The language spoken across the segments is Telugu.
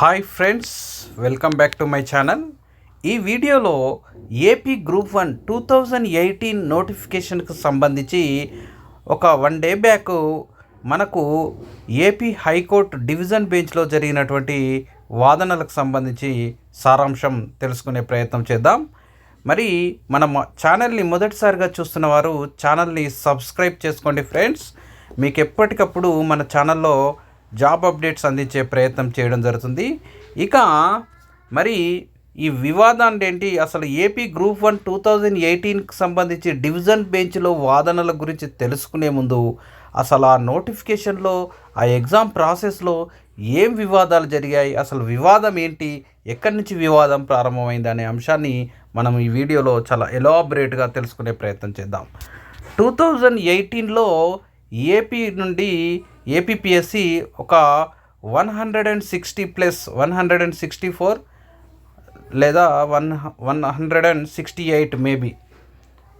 Hi friends welcome back to my channel ఈ వీడియోలో AP group one two thousand eighteen నోటిఫికేషన్కి సంబంధించి ఒక వన్ డే బ్యాక్ మనకు ఏపీ హైకోర్టు డివిజన్ బెంచ్లో జరిగినటువంటి వాదనలకు సంబంధించి సారాంశం తెలుసుకునే ప్రయత్నం చేద్దాం. మరి మన ఛానల్ని మొదటిసారిగా చూస్తున్న వారు ఛానల్ని సబ్స్క్రైబ్ చేసుకోండి ఫ్రెండ్స్ మీకు ఎప్పటికప్పుడు మన ఛానల్లో జాబ్ అప్డేట్స్ అందించే ప్రయత్నం చేయడం జరుగుతుంది. ఇక మరి ఈ వివాదాన్ని ఏంటి? అసలు AP group one two thousand ఎయిటీన్కి సంబంధించి డివిజన్ బెంచ్లో వాదనల గురించి తెలుసుకునే ముందు అసలు ఆ నోటిఫికేషన్లో ఆ ఎగ్జామ్ ప్రాసెస్లో ఏం వివాదాలు జరిగాయి? అసలు వివాదం ఏంటి? ఎక్కడి నుంచి వివాదం ప్రారంభమైంది అనే అంశాన్ని మనం ఈ వీడియోలో చాలా ఎలాబరేట్గా తెలుసుకునే ప్రయత్నం చేద్దాం. టూ థౌజండ్ ఎయిటీన్లో ఏపీ నుండి ఏపీపీఎస్సి ఒక one hundred and sixty plus one hundred and sixty four లేదా one one hundred and sixty eight maybe.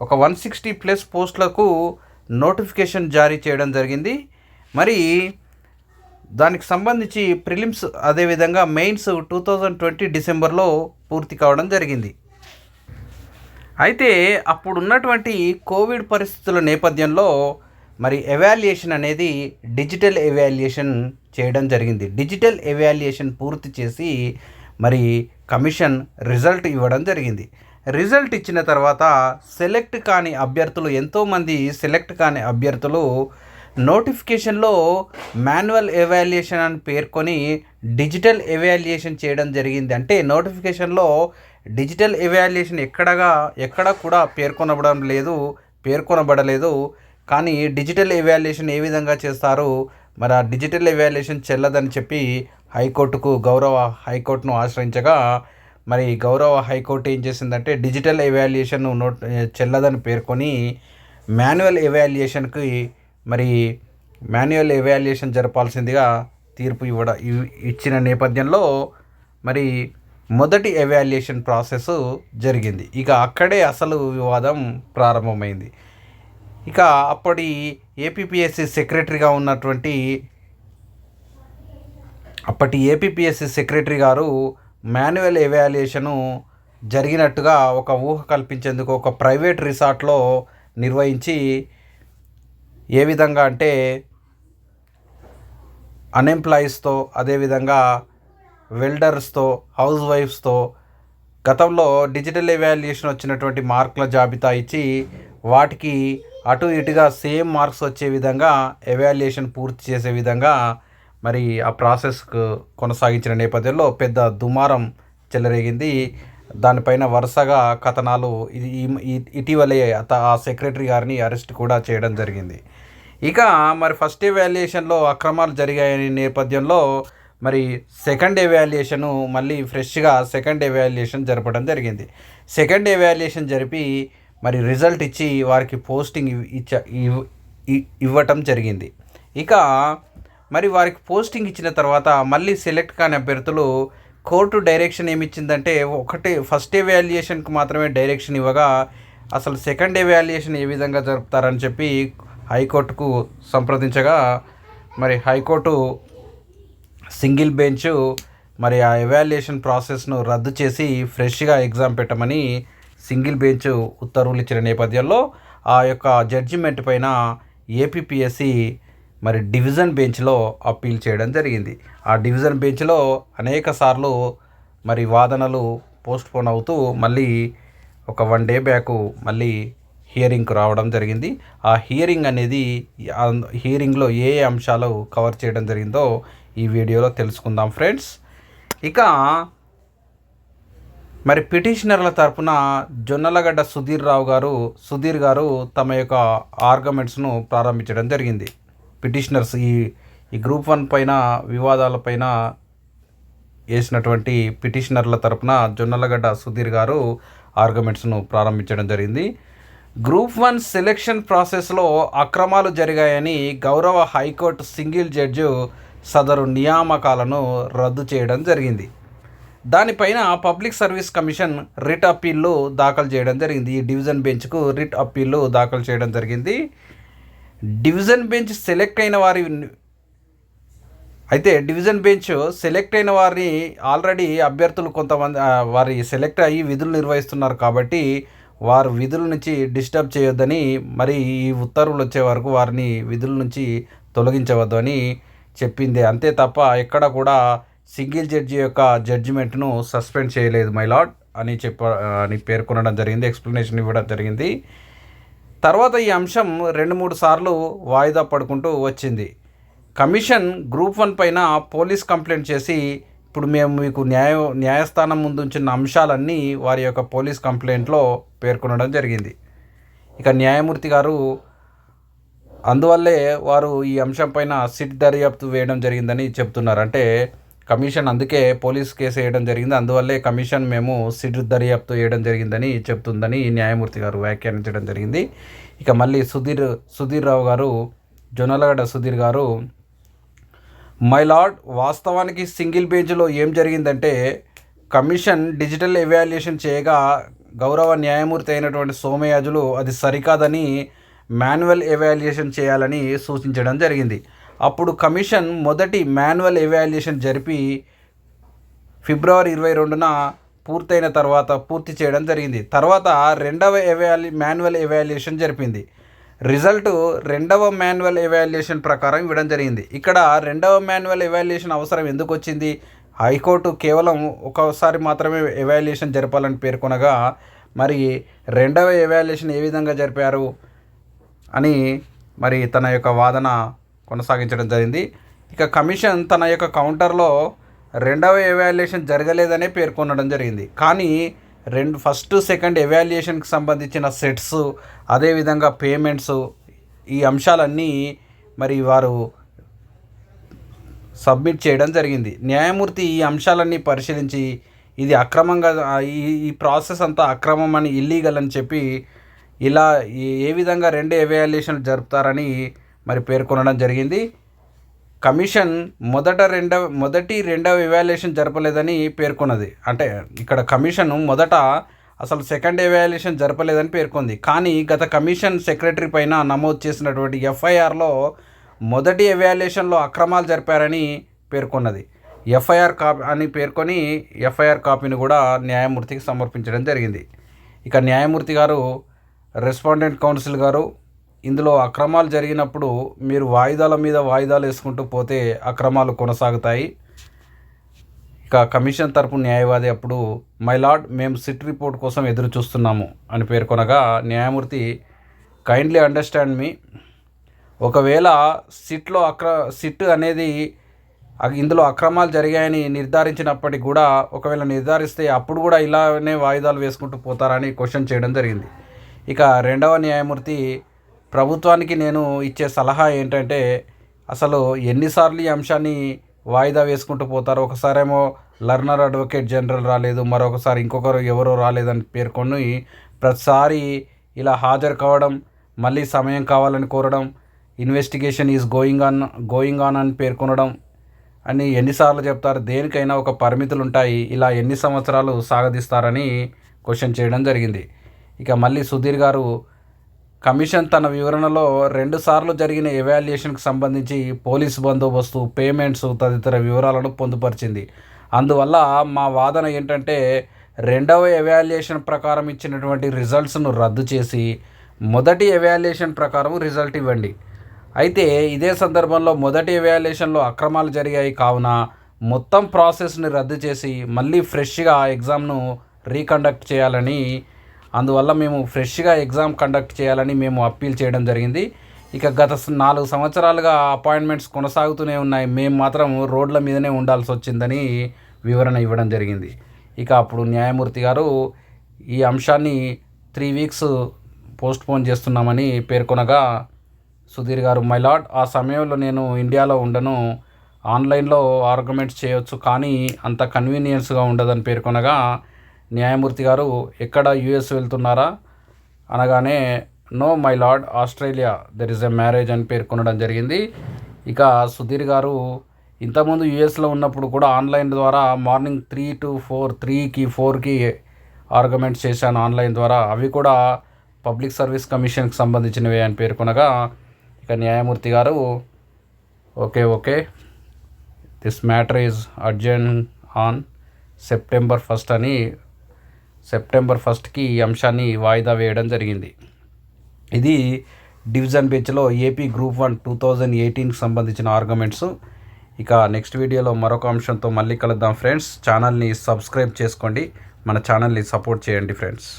ఒక వన్ సిక్స్టీ ప్లస్ పోస్టులకు నోటిఫికేషన్ జారీ చేయడం జరిగింది. మరి దానికి సంబంధించి ప్రిలిమ్స్ అదేవిధంగా మెయిన్స్ టూ థౌజండ్ ట్వంటీ డిసెంబర్లో పూర్తి కావడం జరిగింది. అయితే అప్పుడు ఉన్నటువంటి కోవిడ్ పరిస్థితుల నేపథ్యంలో మరి ఎవాల్యుయేషన్ అనేది డిజిటల్ ఎవాల్యుయేషన్ చేయడం జరిగింది. డిజిటల్ ఎవాల్యుయేషన్ పూర్తి చేసి మరి కమిషన్ రిజల్ట్ ఇవ్వడం జరిగింది. రిజల్ట్ ఇచ్చిన తర్వాత సెలెక్ట్ కాని అభ్యర్థులు ఎంతోమంది సెలెక్ట్ కాని అభ్యర్థులు నోటిఫికేషన్లో మాన్యువల్ ఎవాల్యుయేషన్ అని పేర్కొని డిజిటల్ ఎవాల్యుయేషన్ చేయడం జరిగింది. అంటే నోటిఫికేషన్లో డిజిటల్ ఎవాల్యుయేషన్ ఎక్కడగా ఎక్కడ కూడా పేర్కొనబడడం లేదు పేర్కొనబడలేదు. కానీ డిజిటల్ ఎవాల్యుయేషన్ ఏ విధంగా చేస్తారు? మరి ఆ డిజిటల్ ఎవాల్యుయేషన్ చెల్లదని చెప్పి హైకోర్టుకు గౌరవ హైకోర్టును ఆశ్రయించగా మరి గౌరవ హైకోర్టు ఏం చేసిందంటే డిజిటల్ ఎవాల్యుయేషన్ నోట్ చెల్లదని పేర్కొని మాన్యువల్ ఎవాల్యుయేషన్కి మరి మాన్యువల్ ఎవాల్యుయేషన్ జరపాల్సిందిగా తీర్పు ఇవ్వడ ఇచ్చిన నేపథ్యంలో మరి మొదటి ఎవాల్యుయేషన్ ప్రాసెస్ జరిగింది. ఇక అక్కడే అసలు వివాదం ప్రారంభమైంది. ఇక అప్పటి ఏపీపీఎస్సి సెక్రటరీగా ఉన్నటువంటి అప్పటి ఏపీపీఎస్సి సెక్రటరీ గారు మాన్యువల్ ఎవాల్యుయేషను జరిగినట్టుగా ఒక ఊహ కల్పించేందుకు ఒక ప్రైవేట్ రిసార్ట్లో నిర్వహించి ఏ విధంగా అంటే అన్ఎంప్లాయీస్తో అదేవిధంగా వెల్డర్స్తో హౌస్ వైఫ్స్తో గతంలో డిజిటల్ ఎవాల్యుయేషన్ వచ్చినటువంటి మార్కుల జాబితా ఇచ్చి వాటికి అటు ఇటుగా సేమ్ మార్క్స్ వచ్చే విధంగా ఎవాల్యుయేషన్ పూర్తి చేసే విధంగా మరి ఆ ప్రాసెస్ కొనసాగించిన నేపథ్యంలో పెద్ద దుమారం చెలరేగింది. దానిపైన వరుసగా కథనాలు ఇది ఇటీవలే అత ఆ సెక్రటరీ గారిని అరెస్ట్ కూడా చేయడం జరిగింది. ఇక మరి ఫస్ట్ ఎవాల్యుయేషన్లో అక్రమాలు జరిగాయని నేపథ్యంలో మరి సెకండ్ ఎవాల్యుయేషను మళ్ళీ ఫ్రెష్గా సెకండ్ ఎవాల్యుయేషన్ జరపడం జరిగింది. సెకండ్ ఎవాల్యుయేషన్ జరిపి మరి రిజల్ట్ ఇచ్చి వారికి పోస్టింగ్ ఇవ్- ఇచ్చ ఇవ్- ఇవ్వటం జరిగింది. ఇక మరి వారికి పోస్టింగ్ ఇచ్చిన తర్వాత మళ్ళీ సెలెక్ట్ కాని అభ్యర్థులు కోర్టు డైరెక్షన్ ఏమిచ్చిందంటే ఒకటే ఒకటి ఫస్ట్ ఎవాల్యుయేషన్కి మాత్రమే డైరెక్షన్ ఇవ్వగా అసలు సెకండ్ ఎవాల్యుయేషన్ ఏ విధంగా జరుపుతారని చెప్పి హైకోర్టుకు సంప్రదించగా మరి హైకోర్టు సింగిల్ బెంచ్ మరి ఆ ఎవాల్యుయేషన్ ప్రాసెస్ను రద్దు చేసి ఫ్రెష్గా ఎగ్జామ్ పెట్టమని సింగిల్ బెంచ్ ఉత్తర్వులు ఇచ్చిన నేపథ్యంలో ఆ యొక్క జడ్జిమెంట్ పైన ఏపీపీఎస్సి మరి డివిజన్ బెంచ్లో అప్పీల్ చేయడం జరిగింది. ఆ డివిజన్ బెంచ్లో అనేక సార్లు మరి వాదనలు పోస్ట్పోన్ అవుతూ మళ్ళీ ఒక వన్ డే బ్యాక్ మళ్ళీ హియరింగ్కు రావడం జరిగింది. ఆ హియరింగ్ అనేది హియరింగ్లో ఏ అంశాలు కవర్ చేయడం జరిగిందో ఈ వీడియోలో తెలుసుకుందాం ఫ్రెండ్స్. ఇక మరి పిటిషనర్ల తరపున జొన్నలగడ్డ సుధీర్ రావు గారు సుధీర్ గారు తమ యొక్క ఆర్గ్యుమెంట్స్ను ప్రారంభించడం జరిగింది. పిటిషనర్స్ ఈ ఈ గ్రూప్ వన్ పైన వివాదాలపైన వేసినటువంటి పిటిషనర్ల తరపున జొన్నలగడ్డ సుధీర్ గారు ఆర్గ్యుమెంట్స్ను ప్రారంభించడం జరిగింది. గ్రూప్ వన్ సెలెక్షన్ ప్రాసెస్లో అక్రమాలు జరిగాయని గౌరవ హైకోర్టు సింగిల్ జడ్జి సదరు నియామకాలను రద్దు చేయడం జరిగింది. దానిపైన పబ్లిక్ సర్వీస్ కమిషన్ రిట్ అప్పీల్లో దాఖలు చేయడం జరిగింది. ఈ డివిజన్ బెంచ్కు రిట్ అప్పీళ్ళు దాఖలు చేయడం జరిగింది. డివిజన్ బెంచ్ సెలెక్ట్ అయిన వారి అయితే డివిజన్ బెంచ్ సెలెక్ట్ అయిన వారిని ఆల్రెడీ అభ్యర్థులు కొంతమంది వారి సెలెక్ట్ అయ్యి విధులు నిర్వహిస్తున్నారు కాబట్టి వారు విధుల నుంచి డిస్టర్బ్ చేయొద్దని మరి ఈ ఉత్తర్వులు వచ్చే వరకు వారిని విధుల నుంచి తొలగించవద్దు అని చెప్పింది. అంతే తప్ప ఎక్కడ కూడా సింగిల్ జడ్జి యొక్క జడ్జిమెంట్ను సస్పెండ్ చేయలేదు మై లార్డ్ అని చెప్ప అని పేర్కొనడం జరిగింది ఎక్స్ప్లెనేషన్ ఇవ్వడం జరిగింది. తర్వాత ఈ అంశం రెండు మూడు సార్లు వాయిదా పడుకుంటూ వచ్చింది. కమిషన్ గ్రూప్ వన్ పైన పోలీస్ కంప్లైంట్ చేసి ఇప్పుడు మేము మీకు న్యాయ న్యాయస్థానం ముందు ఉంచిన అంశాలన్నీ వారి యొక్క పోలీస్ కంప్లైంట్లో పేర్కొనడం జరిగింది. ఇక న్యాయమూర్తి గారు అందువల్లే వారు ఈ అంశం పైన సిట్ దర్యాప్తు వేయడం జరిగిందని చెప్తున్నారు. అంటే కమిషన్ అందుకే పోలీస్ కేసు వేయడం జరిగింది. అందువల్లే కమిషన్ మేము సిడ్ దర్యాప్తు వేయడం జరిగిందని చెప్తుందని న్యాయమూర్తి గారు వ్యాఖ్యానించడం జరిగింది. ఇక మళ్ళీ సుధీర్ సుధీర్ రావు గారు జొన్నలగడ్డ సుధీర్ గారు మై లార్డ్ వాస్తవానికి సింగిల్ బెంచ్లో ఏం జరిగిందంటే కమిషన్ డిజిటల్ ఎవాల్యుయేషన్ చేయగా గౌరవ న్యాయమూర్తి అయినటువంటి సోమయాజులు అది సరికాదని మాన్యువల్ ఎవాల్యుయేషన్ చేయాలని సూచించడం జరిగింది. అప్పుడు కమిషన్ మొదటి మాన్యువల్ ఎవాల్యుయేషన్ జరిపి ఫిబ్రవరి ఇరవై రెండున పూర్తయిన తర్వాత పూర్తి చేయడం జరిగింది. తర్వాత రెండవ ఎవాల్యూ మాన్యువల్ ఎవాల్యుయేషన్ జరిపింది. రిజల్ట్ రెండవ మాన్యువల్ ఎవాల్యుయేషన్ ప్రకారం ఇవ్వడం జరిగింది. ఇక్కడ రెండవ మాన్యువల్ ఎవాల్యుయేషన్ అవసరం ఎందుకు వచ్చింది? హైకోర్టు కేవలం ఒకసారి మాత్రమే ఎవాల్యుయేషన్ జరపాలని పేర్కొనగా మరి రెండవ ఎవాల్యుయేషన్ ఏ విధంగా జరిపారు అని మరి తన యొక్క వాదన కొనసాగించడం జరిగింది. ఇక కమిషన్ తన యొక్క కౌంటర్లో రెండవ ఎవాల్యుయేషన్ జరగలేదనే పేర్కొనడం జరిగింది. కానీ రెండు ఫస్ట్ సెకండ్ ఎవాల్యుయేషన్కి సంబంధించిన సెట్స్ అదేవిధంగా పేమెంట్స్ ఈ అంశాలన్నీ మరి వారు సబ్మిట్ చేయడం జరిగింది. న్యాయమూర్తి ఈ అంశాలన్నీ పరిశీలించి ఇది అక్రమంగా ఈ ఈ ప్రాసెస్ అంతా అక్రమం అని ఇల్లీగల్ అని చెప్పి ఇలా ఏ- ఏ విధంగా రెండు ఎవాల్యుయేషన్లు జరుపుతారని మరి పేర్కొనడం జరిగింది. కమిషన్ మొదట రెండవ మొదటి రెండవ ఎవాల్యుయేషన్ జరపలేదని పేర్కొన్నది. అంటే ఇక్కడ కమిషన్ మొదట అసలు సెకండ్ ఎవాల్యుయేషన్ జరపలేదని పేర్కొంది. కానీ గత కమిషన్ సెక్రటరీ పైన నమోదు చేసినటువంటి ఎఫ్ఐఆర్లో మొదటి ఎవాల్యుయేషన్లో అక్రమాలు జరిపారని పేర్కొన్నది. ఎఫ్ఐఆర్ కాపీ అని పేర్కొని ఎఫ్ఐఆర్ కాపీని కూడా న్యాయమూర్తికి సమర్పించడం జరిగింది. ఇక న్యాయమూర్తి గారు రెస్పాండెంట్ కౌన్సిల్ గారు ఇందులో అక్రమాలు జరిగినప్పుడు మీరు వాయిదాల మీద వాయిదాలు వేసుకుంటూ పోతే అక్రమాలు కొనసాగుతాయి. ఇక కమిషన్ తరపు న్యాయవాది అప్పుడు మై లార్డ్ మేము సిట్ రిపోర్ట్ కోసం ఎదురు చూస్తున్నాము అని పేర్కొనగా న్యాయమూర్తి కైండ్లీ అండర్స్టాండ్ మీ. ఒకవేళ సిట్లో అక్ర సిట్ అనేది ఇందులో అక్రమాలు జరిగాయని నిర్ధారించినప్పటికీ కూడా ఒకవేళ నిర్ధారిస్తే అప్పుడు కూడా ఇలానే వాయిదాలు వేసుకుంటూ పోతారని క్వశ్చన్ చేయడం జరిగింది. ఇక రెండవ న్యాయమూర్తి ప్రభుత్వానికి నేను ఇచ్చే సలహా ఏంటంటే అసలు ఎన్నిసార్లు ఈ అంశాన్ని వాయిదా వేసుకుంటూ పోతారు ఒకసారేమో లర్నర్ అడ్వకేట్ జనరల్ రాలేదు మరొకసారి ఇంకొకరు ఎవరో రాలేదని పేర్కొని ప్రతిసారి ఇలా హాజరు కావడం మళ్ళీ సమయం కావాలని కోరడం investigation is going on going on అని పేర్కొనడం అని ఎన్నిసార్లు చెప్తారు. దేనికైనా ఒక పరిమితులు ఉంటాయి. ఇలా ఎన్ని సంవత్సరాలు సాగదీస్తారని క్వశ్చన్ చేయడం జరిగింది. ఇక మళ్ళీ సుధీర్ గారు కమిషన్ తన వివరణలో రెండుసార్లు జరిగిన ఎవాల్యుయేషన్కు సంబంధించి పోలీస్ బందోబస్తు పేమెంట్స్ తదితర వివరాలను పొందుపరిచింది. అందువల్ల మా వాదన ఏంటంటే రెండవ ఎవాల్యుయేషన్ ప్రకారం ఇచ్చినటువంటి రిజల్ట్స్ను రద్దు చేసి మొదటి ఎవాల్యుయేషన్ ప్రకారం రిజల్ట్ ఇవ్వండి. అయితే ఇదే సందర్భంలో మొదటి ఎవాల్యుయేషన్లో అక్రమాలు జరిగాయి కావున మొత్తం ప్రాసెస్ని రద్దు చేసి మళ్ళీ ఫ్రెష్గా ఎగ్జామ్ను రీకండక్ట్ చేయాలని అందువల్ల మేము ఫ్రెష్గా ఎగ్జామ్ కండక్ట్ చేయాలని మేము అప్పీల్ చేయడం జరిగింది. ఇక గత నాలుగు సంవత్సరాలుగా అపాయింట్మెంట్స్ కొనసాగుతూనే ఉన్నాయి. మేము మాత్రం రోడ్ల మీదనే ఉండాల్సి వచ్చిందని వివరణ ఇవ్వడం జరిగింది. ఇక అప్పుడు న్యాయమూర్తి గారు ఈ అంశాన్ని త్రీ వీక్స్ పోస్ట్ పోన్ చేస్తున్నామని పేర్కొనగా సుధీర్ గారు మై లార్డ్ ఆ సమయంలో నేను ఇండియాలో ఉండను. ఆన్లైన్లో ఆర్గ్యుమెంట్స్ చేయొచ్చు కానీ అంత కన్వీనియన్స్గా ఉండదని పేర్కొనగా న్యాయమూర్తి గారు ఎక్కడ యుఎస్ వెళ్తున్నారా? అనగానే no my lord Australia. There is a marriage అని పేర్కొనడం జరిగింది. ఇక సుధీర్ గారు ఇంతకుముందు యుఎస్లో ఉన్నప్పుడు కూడా ఆన్లైన్ ద్వారా మార్నింగ్ త్రీ టు ఫోర్ త్రీకి ఫోర్కి ఆర్గ్యుమెంట్స్ చేశాను ఆన్లైన్ ద్వారా. అవి కూడా పబ్లిక్ సర్వీస్ కమిషన్కి సంబంధించినవి అని పేర్కొనగా ఇక న్యాయమూర్తి గారు okay okay. This matter is urgent on September first అని సెప్టెంబర్ ఫస్ట్కి ఈ అంశాన్ని వాయిదా వేయడం జరిగింది. ఇది డివిజన్ బెంచ్లో AP group one two thousand ఎయిటీన్కి సంబంధించిన ఆర్గ్యుమెంట్స్. ఇక నెక్స్ట్ వీడియోలో మరొక అంశంతో మళ్ళీ కలుద్దాం ఫ్రెండ్స్. ఛానల్ని సబ్స్క్రైబ్ చేసుకోండి. మన ఛానల్ని సపోర్ట్ చేయండి ఫ్రెండ్స్.